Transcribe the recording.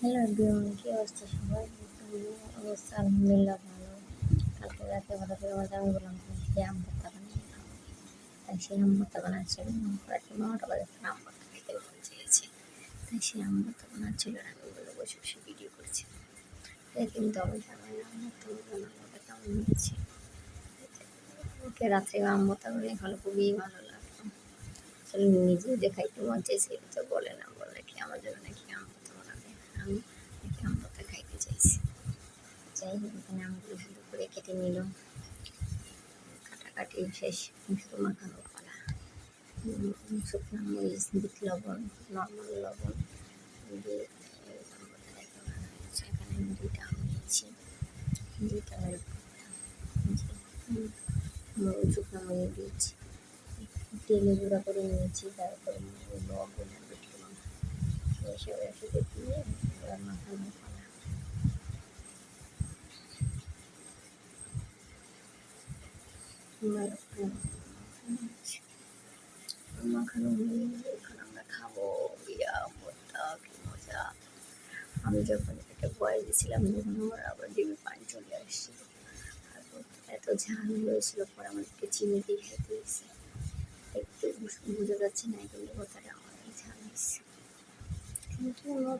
Hello everyone, কি অবস্থা সবাই? অবস্থা আলহামদুলিল্লাহ ভালো। কালকে রাতে হঠাৎ করে আমাদের আমি বললাম সেই আম ভর্তা বানিয়ে তাই সেই আম ভর্তা বানাচ্ছিল রাত বারোটা বাজে আম ভর্তা খেতে চেয়েছে। তাই সেই আম বানাচ্ছিল আর আমি বলে বসে বসে ভিডিও করছি। তাই কিন্তু আমি জানাই আম ভর্তা বানানোটা কেমন হয়েছে ওকে রাত্রে আম ভর্তা করে ভালো, খুবই ভালো লাগতো আসলে নিজে যে খাইতে মন চেয়েছে, এটা তো বলে না বলে কি আমার জন্য নাকি আম ভর্তা বানাবে আমি নাকি আম ভর্তা খাইতে চাইছি হোক এখানে আমগুলো সুন্দর করে কেটে নিল কাটাকাটি শেষ শুধু মাখানো উম, শুকনো মরিচ বিট লবণ নর্মাল লবণ দিয়ে এখন আমি দুইটা আম নিয়েছি। দুইটা শুকনো মরিচ দিয়েছি। তেলে গুঁড়া করে নিয়েছি তারপরে লবণ বিট লবণ। এসব একসাথে দিয়ে মাখানো এখন আমরা খাব। ইয়া ভর্তা কি মজা আমি যখন এটা বয়ে দিয়েছিলাম তখন আমার আবার ডিমে পানি চলে আসছিল আর এত ঝাল হয়েছিল পরে আমাদেরকে চিনি দিয়ে খেতে হয়েছে একটু বোঝা যাচ্ছে না কিন্তু কথাটা অনেক ঝাল হয়েছে কিন্তু আমার